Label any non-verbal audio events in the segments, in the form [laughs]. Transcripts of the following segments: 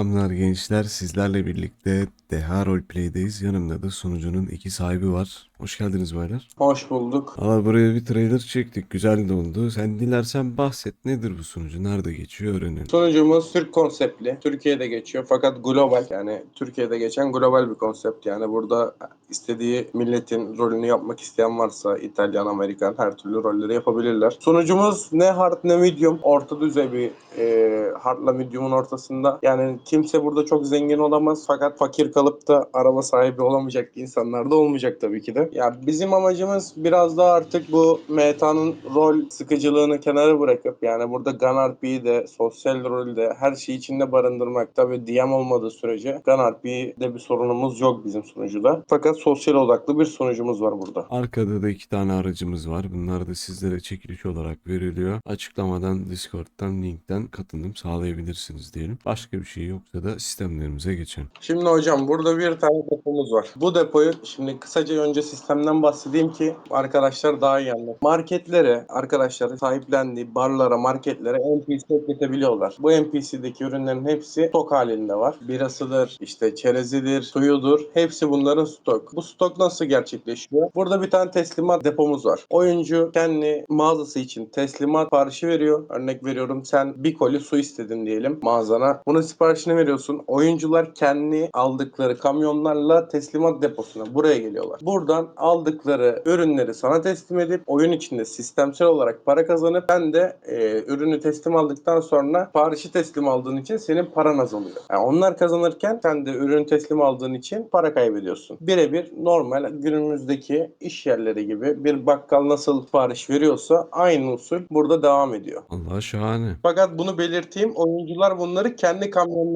Selamlar gençler sizlerle birlikte Deha Roleplay'deyiz. Yanımda da sunucunun iki sahibi var. Hoş geldiniz baylar. Hoş bulduk. Valla buraya bir trailer çektik. Güzel de oldu. Sen dilersen bahset. Nedir bu sunucu? Nerede geçiyor? Öğrenelim. Sunucumuz Türk konseptli. Türkiye'de geçiyor fakat global yani Türkiye'de geçen global bir konsept yani burada istediği milletin rolünü yapmak isteyen varsa İtalyan, Amerikan her türlü rolleri yapabilirler. Sunucumuz ne hard ne medium orta düzey bir e, hardla medium'un ortasında. Yani kimse burada çok zengin olamaz fakat fakir kalıp da araba sahibi olamayacak insanlar da olmayacak tabii ki de. Ya bizim amacımız biraz daha artık bu meta'nın rol sıkıcılığını kenara bırakıp yani burada Gun RP'yi de sosyal rolde her şeyi içinde barındırmak. Tabii DM olmadığı sürece Gun RP'de bir sorunumuz yok bizim sunucuda. Fakat sosyal odaklı bir sunucumuz var burada. Arkada da iki tane aracımız var. Bunlar da sizlere çekiliş olarak veriliyor. Açıklamadan Discord'dan, linkten katılım sağlayabilirsiniz diyelim. Başka bir şey yoksa da sistemlerimize geçelim. Şimdi hocam burada bir tane depomuz var. Bu depoyu şimdi kısaca önce sistemden bahsedeyim ki arkadaşlar daha iyi anlasın. Marketlere arkadaşlar sahiplendiği barlara, marketlere NPC ekletebiliyorlar. Bu NPC'deki ürünlerin hepsi stok halinde var. Birasıdır, işte çerezidir, suyudur. Hepsi bunların stok. Bu stok nasıl gerçekleşiyor? Burada bir tane teslimat depomuz var. Oyuncu kendi mağazası için teslimat siparişi veriyor. Örnek veriyorum sen bir koli su istedin diyelim mağazana. Bunun siparişini veriyorsun. Oyuncular kendi aldıkları kamyonlarla teslimat deposuna buraya geliyorlar. Buradan aldıkları ürünleri sana teslim edip oyun içinde sistemsel olarak para kazanıp sen de e, ürünü teslim aldıktan sonra siparişi teslim aldığın için senin paran azalıyor. Yani onlar kazanırken sen de ürünü teslim aldığın için para kaybediyorsun. Birebir normal günümüzdeki iş yerleri gibi bir bakkal nasıl sipariş veriyorsa aynı usul burada devam ediyor. Allah şahane. Fakat bunu belirteyim oyuncular bunları kendi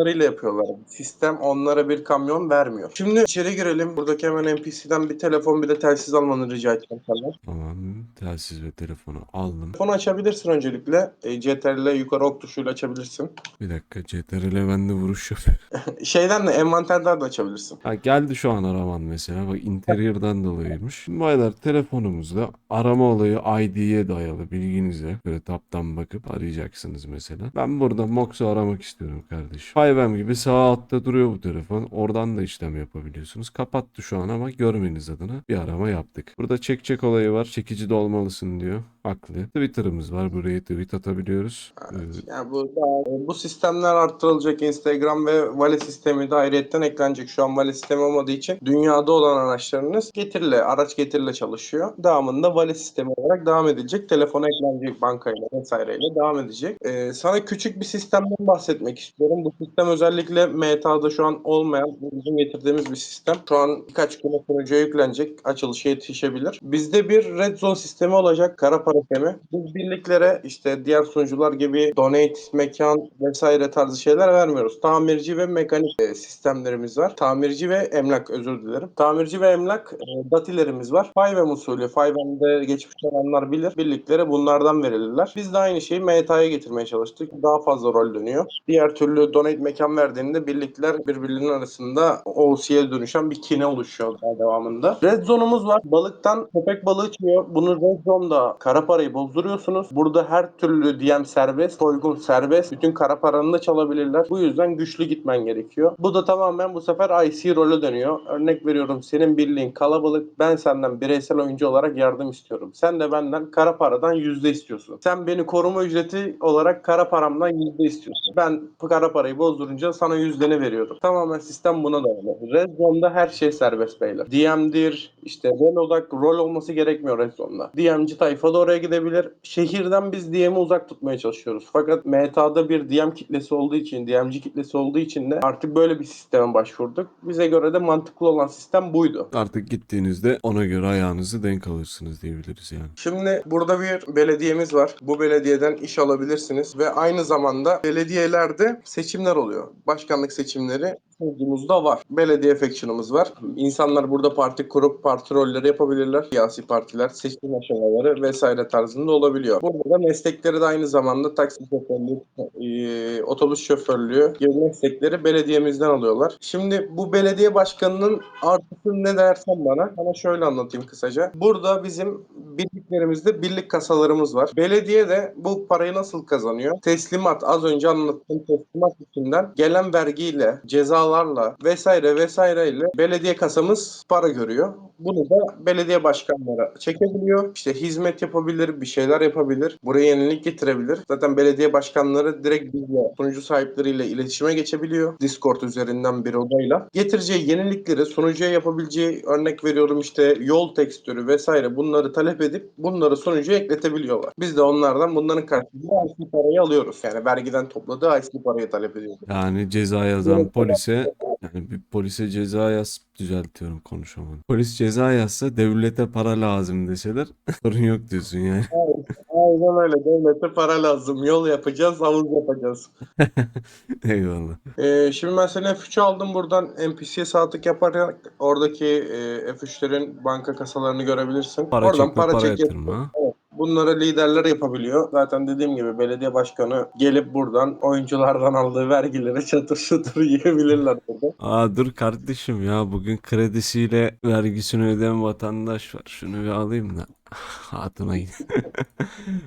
kamyonlarıyla yapıyorlar. Sistem onlara bir kamyon vermiyor. Şimdi içeri girelim. Buradaki hemen NPC'den bir telefon bir de telsiz almanı rica edeceğim senden. Tamam. Telsiz ve telefonu aldım. Telefonu açabilirsin öncelikle. E, CTRL yukarı ok tuşuyla açabilirsin. Bir dakika CTRL bende vuruş yapıyor. [laughs] Şeyden de envanterden de açabilirsin. Ha, geldi şu an araman mesela. Bak interior'dan dolayıymış. Baylar telefonumuzda arama olayı ID'ye dayalı bilginize. Böyle taptan bakıp arayacaksınız mesela. Ben burada Mox'u aramak istiyorum kardeşim. 5M gibi sağ altta duruyor bu telefon. Oradan da işlem yapabiliyorsunuz. Kapattı şu an ama görmeniz adına bir arama yaptık. Burada çek çek olayı var. Çekici de olmalısın diyor. Haklı. Twitter'ımız var. Buraya tweet atabiliyoruz. Ee, Yani bu daha- bu sistemler arttırılacak. Instagram ve vale sistemi de ayrıyetten eklenecek. Şu an vale sistemi olmadığı için dünyada olan araçlarınız getirle, araç getirle çalışıyor. Devamında vale sistemi olarak devam edilecek. Telefona eklenecek bankayla vesaireyle devam edecek. Ee, sana küçük bir sistemden bahsetmek istiyorum. Bu sistem özellikle MTA'da şu an olmayan bizim getirdiğimiz bir sistem. Şu an birkaç güne sunucuya yüklenecek. Açılışa yetişebilir. Bizde bir red zone sistemi olacak. Kara para sistemi. Biz birliklere işte diğer sunucular gibi donate, mekan vesaire tarzı şeyler vermiyoruz. Tamirci ve mekanik e, sistemlerimiz var. Tamirci ve emlak özür dilerim. Tamirci ve emlak e, datilerimiz var. 5M usulü. 5M'de geçmiş olanlar bilir. Birliklere bunlardan verilirler. Biz de aynı şeyi MTA'ya getirmeye çalıştık. Daha fazla rol dönüyor. Diğer türlü donate mekan verdiğinde birlikler birbirlerinin arasında OC'ye dönüşen bir kine oluşuyor daha devamında. Red zone'umuz var. Balıktan köpek balığı çıkıyor. Bunu red zone'da kara parayı bozduruyorsunuz. Burada her türlü DM serbest, soygun serbest. Bütün kara paranı da çalabilirler. Bu yüzden güçlü gitmen gerekiyor. Bu da tamamen bu sefer IC role dönüyor. Örnek veriyorum senin birliğin kalabalık. Ben senden bireysel oyuncu olarak yardım istiyorum. Sen de benden kara paradan yüzde istiyorsun. Sen beni koruma ücreti olarak kara paramdan yüzde istiyorsun. Ben kara parayı bozdurunca sana yüzdeni veriyorum. Tamamen sistem buna dayalı. Red her şey serbest beyler. DM'dir, işte rol odak rol olması gerekmiyor Red. DM'ci tayfa da oraya gidebilir. Şehirden biz DM'i uzak tutmaya çalışıyoruz. Fakat MTA'da bir DM kitlesi olduğu için, DM'ci kitlesi olduğu için de artık böyle bir sisteme başvurduk. Bize göre de mantıklı olan sistem buydu. artık gittiğinizde ona göre ayağınızı denk alırsınız diyebiliriz yani. Şimdi burada bir belediyemiz var. Bu belediyeden iş alabilirsiniz ve aynı zamanda belediyelerde seçimler oluyor. Başkanlık seçimleri sunucumuzda var. Belediye faction'ımız var. İnsanlar burada parti kurup parti rolleri yapabilirler. Siyasi partiler, seçim aşamaları vesaire tarzında olabiliyor. Burada da meslekleri de aynı zamanda taksi şoförlüğü, e, otobüs şoförlüğü gibi meslekleri belediyemizden alıyorlar. Şimdi bu belediye başkanının artısı ne dersen bana, sana şöyle anlatayım kısaca. Burada bizim birliklerimizde birlik kasalarımız var. Belediye de bu parayı nasıl kazanıyor? Teslimat, az önce anlattığım teslimat içinden gelen vergiyle, cezalarla vesaire vesaireyle belediye kasamız para görüyor. Bunu da belediye başkanları çekebiliyor. İşte hizmet yapabilir, bir şeyler yapabilir. Buraya yenilik getirebilir. Zaten belediye başkanları direkt bizle, sunucu sahipleriyle iletişime geçebiliyor. Discord üzerinden bir odayla. Getireceği yenilikleri sunucuya yapabileceği örnek veriyorum işte yol tekstürü vesaire bunları talep edip bunları sunucuya ekletebiliyorlar. Biz de onlardan bunların karşılığında IC parayı alıyoruz. Yani vergiden topladığı IC parayı talep ediyoruz. Yani ceza yazan polise yani bir polise ceza yaz düzeltiyorum konuşamadım. Polis ceza yazsa devlete para lazım deseler [laughs] sorun yok diyorsun yani. Aynen öyle. Devlete para lazım. Yol yapacağız, havuz yapacağız. [laughs] Eyvallah. Ee, şimdi ben seni F3'ü aldım buradan NPC'ye saatlik yaparak oradaki e, F3'lerin banka kasalarını görebilirsin. Para Oradan çekme, para, çek yatırma. Bunları liderler yapabiliyor. Zaten dediğim gibi belediye başkanı gelip buradan oyunculardan aldığı vergileri çatır çatır [laughs] yiyebilirler burada. Aa dur kardeşim ya bugün kredisiyle vergisini ödeyen vatandaş var. Şunu bir alayım da git.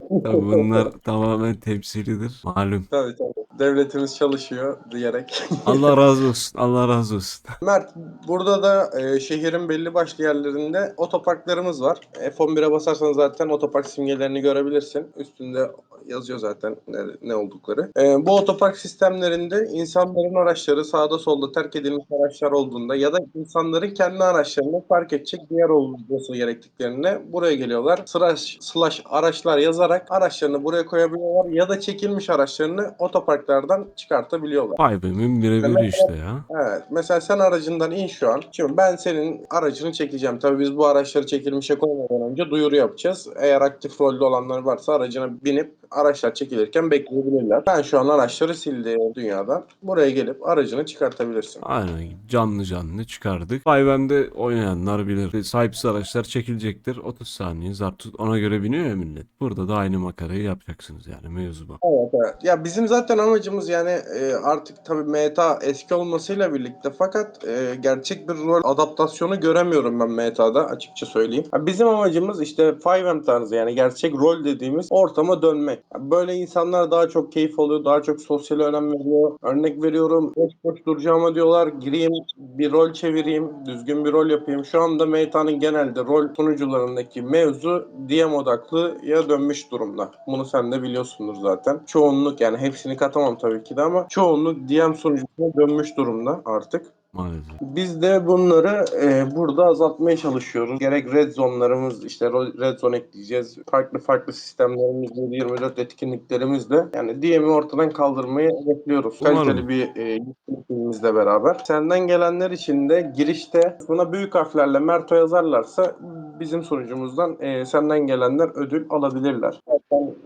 [laughs] Tabii bunlar tamamen temsilidir. Malum. Tabii tabii. Devletimiz çalışıyor diyerek. [laughs] Allah razı olsun. Allah razı olsun. Mert, burada da e, şehrin belli başlı yerlerinde otoparklarımız var. F11'e basarsan zaten otopark simgelerini görebilirsin. Üstünde yazıyor zaten ne, ne oldukları. E, bu otopark sistemlerinde insanların araçları sağda solda terk edilmiş araçlar olduğunda ya da insanların kendi araçlarını park edecek bir yer olması gerektiklerinde buraya geliyorlar. Slash, slash araçlar yazarak araçlarını buraya koyabiliyorlar ya da çekilmiş araçlarını otoparklardan çıkartabiliyorlar. Five'min birebiri işte ya. Evet. Mesela sen aracından in şu an. Şimdi ben senin aracını çekeceğim. Tabii biz bu araçları çekilmişe koymadan önce duyuru yapacağız. Eğer aktif rolde olanlar varsa aracına binip araçlar çekilirken bekleyebilirler. Ben şu an araçları sildim dünyadan. Buraya gelip aracını çıkartabilirsin. Aynen canlı canlı çıkardık. Five'mde oynayanlar bilir. Sahipsiz araçlar çekilecektir. 30 saniye zar tut ona göre biniyor ya millet. Burada da aynı makarayı yapacaksınız yani mevzu bu. Evet, evet. Ya bizim zaten amacımız yani e, artık tabii meta eski olmasıyla birlikte fakat e, gerçek bir rol adaptasyonu göremiyorum ben meta'da açıkça söyleyeyim. Ya bizim amacımız işte 5M tarzı yani gerçek rol dediğimiz ortama dönmek. Böyle insanlar daha çok keyif alıyor, daha çok sosyal önem veriyor. Örnek veriyorum boş boş duracağıma diyorlar gireyim bir rol çevireyim, düzgün bir rol yapayım. Şu anda meta'nın genelde rol sunucularındaki mevzu DM odaklı ya dönmüş durumda. Bunu sen de biliyorsundur zaten. Çoğunluk yani hepsini katamam tabii ki de ama çoğunluk DM sunucusuna dönmüş durumda artık. Maalesef. Biz de bunları e, burada azaltmaya çalışıyoruz. Gerek red zone'larımız işte red zone ekleyeceğiz. Farklı farklı sistemlerimizle 24 etkinliklerimizle yani DM'i ortadan kaldırmayı bekliyoruz. Umarım. Kaliteli bir e, beraber. Senden gelenler için de girişte buna büyük harflerle Merto yazarlarsa bizim sunucumuzdan e, senden gelenler ödül alabilirler.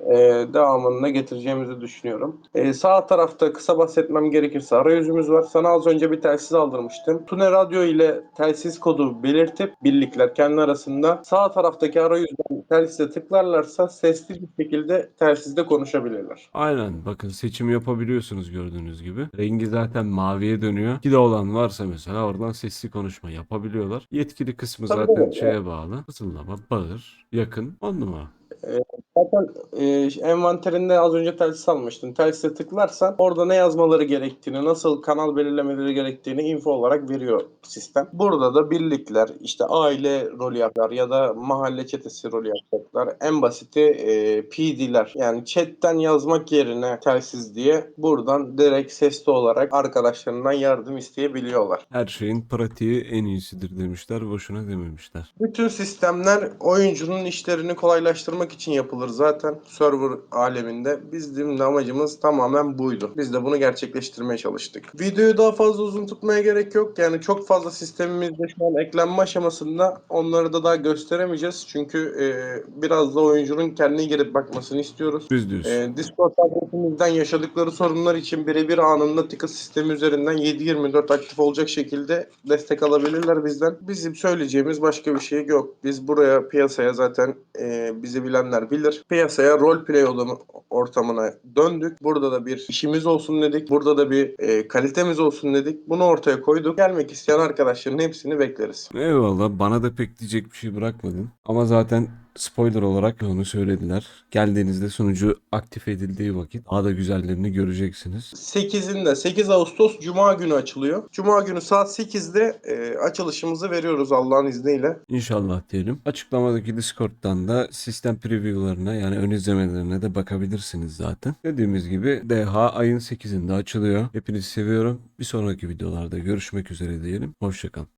E, devamını getireceğimizi düşünüyorum. E, sağ tarafta kısa bahsetmem gerekirse arayüzümüz var. Sana az önce bir telsiz aldırmıştım. Tune Radyo ile telsiz kodu belirtip birlikler kendi arasında sağ taraftaki arayüzden telsize tıklarlarsa sesli bir şekilde telsizde konuşabilirler. Aynen bakın seçim yapabiliyorsunuz gördüğünüz gibi. Rengi zaten maviye dönüyor. İki de olan varsa mesela oradan sesli konuşma yapabiliyorlar. Yetkili kısmı Tabii, zaten evet. şeye bağlı. Fısıldama, bağır, yakın. On numara. Zaten e, envanterinde az önce telsiz almıştın. Telsize tıklarsan orada ne yazmaları gerektiğini, nasıl kanal belirlemeleri gerektiğini info olarak veriyor sistem. Burada da birlikler, işte aile rolü yapar ya da mahalle çetesi rolü yapacaklar. En basiti e, PD'ler. Yani chatten yazmak yerine telsiz diye buradan direkt sesli olarak arkadaşlarından yardım isteyebiliyorlar. Her şeyin pratiği en iyisidir demişler. Boşuna dememişler. Bütün sistemler oyuncunun işlerini kolaylaştırmak çalıştırmak için yapılır zaten server aleminde. Bizim de amacımız tamamen buydu. Biz de bunu gerçekleştirmeye çalıştık. Videoyu daha fazla uzun tutmaya gerek yok. Yani çok fazla sistemimizde şu an eklenme aşamasında onları da daha gösteremeyeceğiz. Çünkü e, biraz da oyuncunun kendine girip bakmasını istiyoruz. Biz diyoruz. Ee, Discord adresimizden yaşadıkları sorunlar için birebir anında Ticket sistemi üzerinden 7-24 aktif olacak şekilde destek alabilirler bizden. Bizim söyleyeceğimiz başka bir şey yok. Biz buraya piyasaya zaten e, bizi bilenler bilir. Piyasaya roleplay odamı- ortamına döndük. Burada da bir işimiz olsun dedik. Burada da bir e, kalitemiz olsun dedik. Bunu ortaya koyduk. Gelmek isteyen arkadaşların hepsini bekleriz. Eyvallah bana da pek diyecek bir şey bırakmadın. Ama zaten spoiler olarak onu söylediler. Geldiğinizde sunucu aktif edildiği vakit daha da güzellerini göreceksiniz. 8'inde 8 Ağustos Cuma günü açılıyor. Cuma günü saat 8'de e, açılışımızı veriyoruz Allah'ın izniyle. İnşallah diyelim. Açıklamadaki Discord'dan da sistem preview'larına yani ön izlemelerine de bakabilirsiniz zaten. Dediğimiz gibi DH ayın 8'inde açılıyor. Hepinizi seviyorum. Bir sonraki videolarda görüşmek üzere diyelim. Hoşçakalın.